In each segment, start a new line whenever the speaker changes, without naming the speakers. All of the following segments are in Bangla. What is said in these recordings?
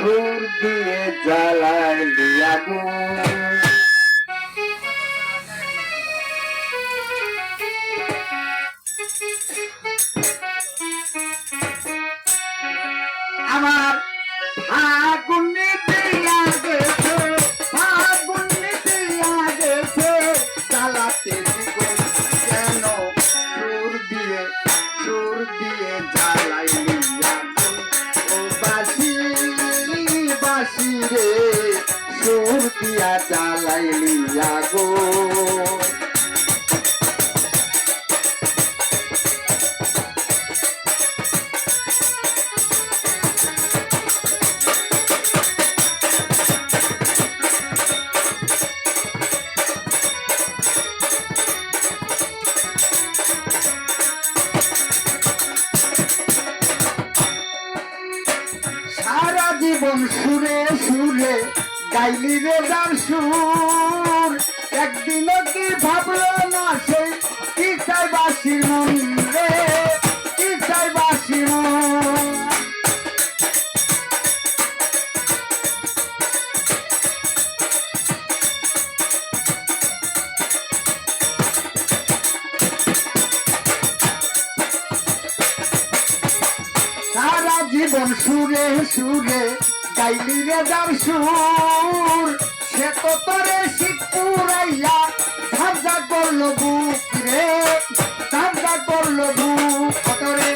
সুর দিয়ে জ্বালাইলি আগুন। আমার ফাগুনে দিয়া গেছে ফাগুনে দিয়া চালাতে কেন? দিয়ে দিয়ে আগুন সারা জীবন সুরে সুরে গাইলি রে যার সুর। একদিনও কি ভাবলো না সেই কি চাই বাসির মন রে? কি চাই বাসির মন? জীবন সুরে সুরে গাইলি রে যার সুর, সে তো তোরে শিখপুরাইয়া ধান্দা করল বুক। রে ধান্দা করল বুক তোরে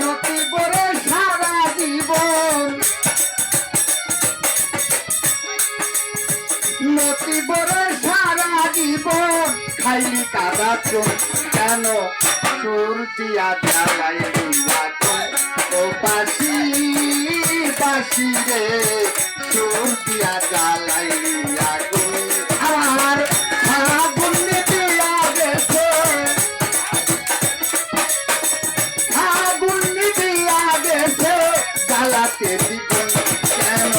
নতি করে সারা জীবন। নতি বড় সারা জীবন খাইলি কাদা চোখ কেন সুর দিয়া জ্বালাইলি আগুন ও বাসি বাসি রে সুর দিয়া জ্বালাইলি আগুন আমার ফাগুন দিয়া গেছে। আগুন দিয়া গেছে। জ্বালাতে দ্বিগুণ কেন?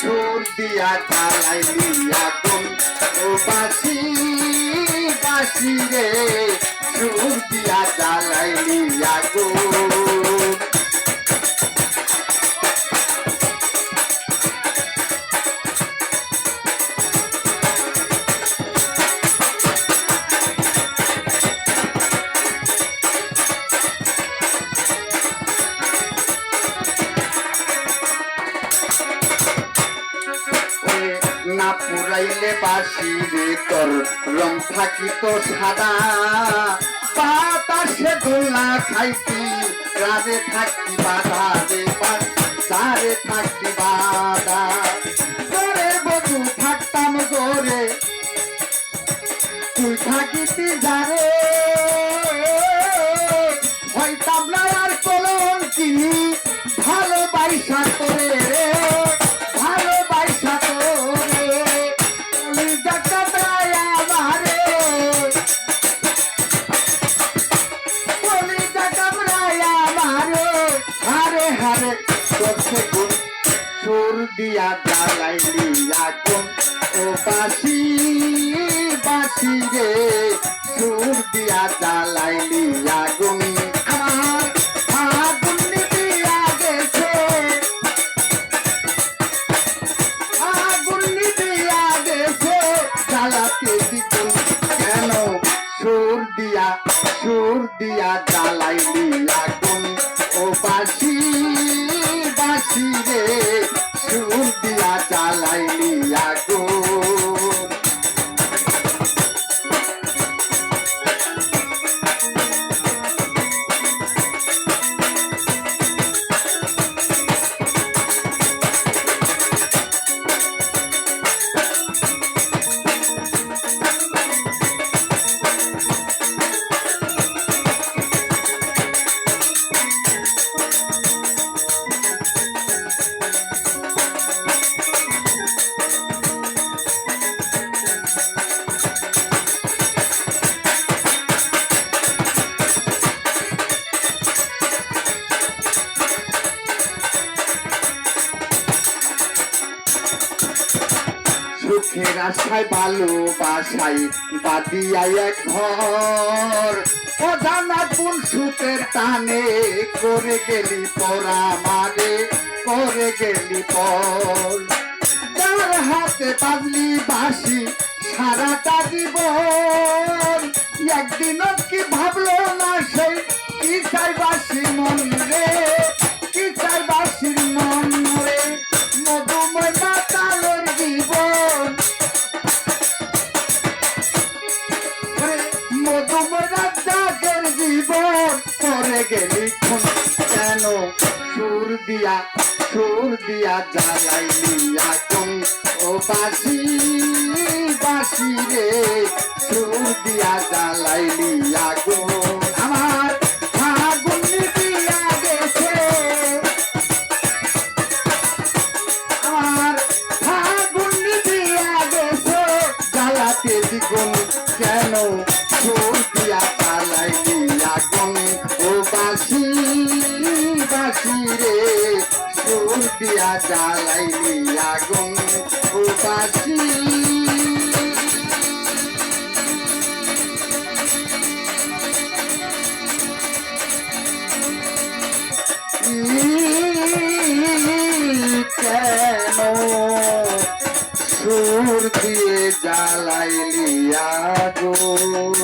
সুর দিয়া জ্বালাইলি আগুন ও বাসি বাসি রে সুর দিয়া জ্বালাইলি আগুন পুরাইলে বাসি রে তোর রং থাকিত সাদা। বাতাসে দোলা খাইতি রাজে থাকতি বাধা রে সারে থাকতি বাধা। গোরে বধু থাকতাম গোরে তুই থাকিতি যারে হইতাম না আর কলম কিনি ভালোবাসা হারে হারে, চোখে গুণ সুর দিয়া ও বাসি বাসি রে, সুর দিয়া জ্বালাইলি আগুন সুর দিয়া সুর দিয়া জ্বালাইলি আগুন সুখের আশায় বাসাই বাদিয়াই এক ঘর। ও জানা কোন সুখের টানে, করে গেলি পরা মারে, করে গেলি পর। যার হাতে বাজলি বাসি সারাটা জীবন একদিন করে গেলি খুন কেন সুর দিয়া সুর দিয়া জ্বালাইলি আগুন ও বাসি বাসি রে, সুর দিয়া জ্বালাইলি আগুন আমার ফাগুন জ্বালাইলি আগুন ও কেন সুর দিয়ে জ্বালাইলি আগুন?